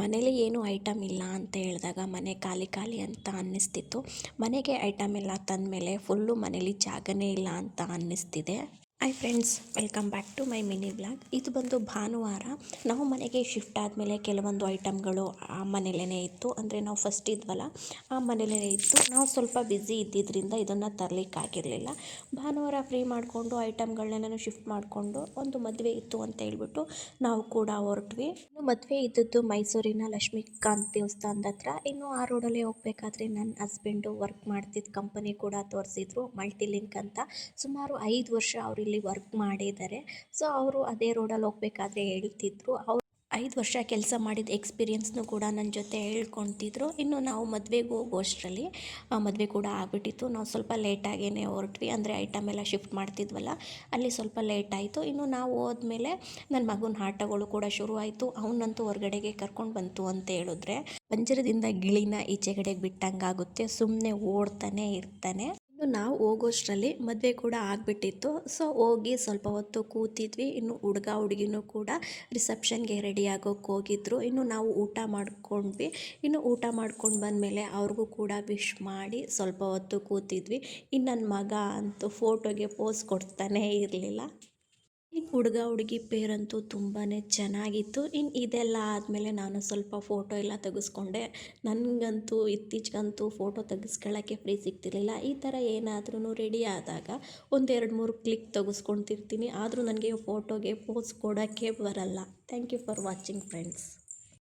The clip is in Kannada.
ಮನೇಲಿ ಏನೂ ಐಟಮ್ ಇಲ್ಲ ಅಂತ ಹೇಳಿದಾಗ ಮನೆ ಖಾಲಿ ಖಾಲಿ ಅಂತ ಅನ್ನಿಸ್ತಿತ್ತು. ಮನೆಗೆ ಐಟಮ್ ಎಲ್ಲ ತಂದಮೇಲೆ ಫುಲ್ಲು ಮನೇಲಿ ಜಾಗವೇ ಇಲ್ಲ ಅಂತ ಅನ್ನಿಸ್ತಿದೆ. Hi friends welcome back to my mini blog ಇದು ಬಂದು ಭಾನುವಾರ. ನಾವು ಮನೆಗೆ ಶಿಫ್ಟ್ ಆದಮೇಲೆ ಕೆಲವೊಂದು ಐಟಮ್ಗಳು ಆ ಮನೇಲೇ ಇತ್ತು. ಅಂದರೆ ನಾವು ಫಸ್ಟ್ ಇದ್ವಲ್ಲ, ಆ ಮನೇಲೇ ಇತ್ತು. ನಾವು ಸ್ವಲ್ಪ ಬ್ಯುಸಿ ಇದ್ದಿದ್ದರಿಂದ ಇದನ್ನು ತರಲಿಕ್ಕಾಗಿರಲಿಲ್ಲ ಭಾನುವಾರ ಫ್ರೀ ಮಾಡಿಕೊಂಡು ಐಟಮ್ಗಳನ್ನೆಲ್ಲ ಶಿಫ್ಟ್ ಮಾಡಿಕೊಂಡು ಒಂದು ಮದುವೆ ಇತ್ತು ಅಂತ ಹೇಳ್ಬಿಟ್ಟು ನಾವು ಕೂಡ ಹೊರಟ್ವಿ. ಮದುವೆ ಇದ್ದದ್ದು ಮೈಸೂರಿನ ಲಕ್ಷ್ಮೀಕಾಂತ್ ದೇವಸ್ಥಾನದ ಹತ್ರ. ಇನ್ನು ಆ ರೋಡಲ್ಲೇ ಹೋಗ್ಬೇಕಾದ್ರೆ ನನ್ನ ಹಸ್ಬೆಂಡು ವರ್ಕ್ ಮಾಡ್ತಿದ್ದ ಕಂಪನಿ ಕೂಡ ತೋರಿಸಿದ್ರು ಮಲ್ಟಿಲಿಂಕ್ ಅಂತ. ಸುಮಾರು ಐದು ವರ್ಷ ಅವರು ಇಲ್ಲಿ ವರ್ಕ್ ಮಾಡಿದ್ದಾರೆ. ಸೊ ಅವರು ಅದೇ ರೋಡಲ್ಲಿ ಹೋಗ್ಬೇಕಾದ್ರೆ ಹೇಳ್ತಿದ್ರು. ಅವ್ರು ಐದು ವರ್ಷ ಕೆಲಸ ಮಾಡಿದ ಎಕ್ಸ್ಪೀರಿಯನ್ಸ್ನು ಕೂಡ ನನ್ನ ಜೊತೆ ಹೇಳ್ಕೊತಿದ್ರು ಇನ್ನು ನಾವು ಮದುವೆಗೆ ಹೋಗೋಷ್ಟರಲ್ಲಿ ಮದುವೆ ಕೂಡ ಆಗಿಬಿಟ್ಟಿತ್ತು. ನಾವು ಸ್ವಲ್ಪ ಲೇಟಾಗೇ ಹೊರಟ್ವಿ. ಅಂದರೆ ಐಟಮ್ ಎಲ್ಲ ಶಿಫ್ಟ್ ಮಾಡ್ತಿದ್ವಲ್ಲ, ಅಲ್ಲಿ ಸ್ವಲ್ಪ ಲೇಟ್ ಆಯಿತು. ಇನ್ನು ನಾವು ಹೋದ್ಮೇಲೆ ನನ್ನ ಮಗನ ಆಟಗಳು ಕೂಡ ಶುರು ಆಯಿತು ಅವನಂತೂ ಹೊರಗಡೆಗೆ ಕರ್ಕೊಂಡು ಬಂತು ಅಂತ ಹೇಳಿದ್ರೆ ಪಂಜರದಿಂದ ಗಿಳಿನ ಈಚೆಗಡೆಗೆ ಬಿಟ್ಟಂಗಾಗುತ್ತೆ. ಸುಮ್ಮನೆ ಓಡ್ತಾನೆ ಇರ್ತಾನೆ. ನಾವು ಹೋಗೋಷ್ಟರಲ್ಲಿ ಮದುವೆ ಕೂಡ ಆಗಿಬಿಟ್ಟಿತ್ತು. ಸೊ ಹೋಗಿ ಸ್ವಲ್ಪ ಹೊತ್ತು ಕೂತಿದ್ವಿ. ಇನ್ನು ಹುಡುಗ ಹುಡುಗಿನೂ ಕೂಡ ರಿಸೆಪ್ಷನ್ಗೆ ರೆಡಿ ಆಗೋಕ್ಕೆ ಹೋಗಿದ್ರು. ಇನ್ನು ನಾವು ಊಟ ಮಾಡ್ಕೊಂಡ್ವಿ. ಇನ್ನು ಊಟ ಮಾಡ್ಕೊಂಡು ಬಂದಮೇಲೆ ಅವ್ರಿಗೂ ಕೂಡ ವಿಶ್ ಮಾಡಿ ಸ್ವಲ್ಪ ಹೊತ್ತು ಕೂತಿದ್ವಿ. ಇನ್ನು ನನ್ನ ಮಗ ಅಂತೂ ಫೋಟೋಗೆ ಪೋಸ್ ಕೊಡ್ತಾನೇ ಇರಲಿಲ್ಲ. ಈ ಹುಡುಗ ಹುಡುಗಿ ಪೇರಂತೂ ತುಂಬಾ ಚೆನ್ನಾಗಿತ್ತು. ಇನ್ನು ಇದೆಲ್ಲ ಆದಮೇಲೆ ನಾನು ಸ್ವಲ್ಪ ಫೋಟೋ ಎಲ್ಲ ತೆಗೆಸ್ಕೊಂಡೆ. ನನಗಂತೂ ಇತ್ತೀಚೆಗಂತೂ ಫೋಟೋ ತೆಗೆಸ್ಕೊಳ್ಳೋಕ್ಕೆ ಫ್ರೀ ಸಿಗ್ತಿರ್ಲಿಲ್ಲ. ಈ ಥರ ಏನಾದ್ರೂ ರೆಡಿ ಆದಾಗ ಒಂದೆರಡು ಮೂರು ಕ್ಲಿಕ್ ತೆಗೆಸ್ಕೊಳ್ತಿರ್ತೀನಿ. ಆದರೂ ನನಗೆ ಫೋಟೋಗೆ ಪೋಸ್ ಕೊಡೋಕ್ಕೆ ಬರಲ್ಲ. Thank you for watching friends.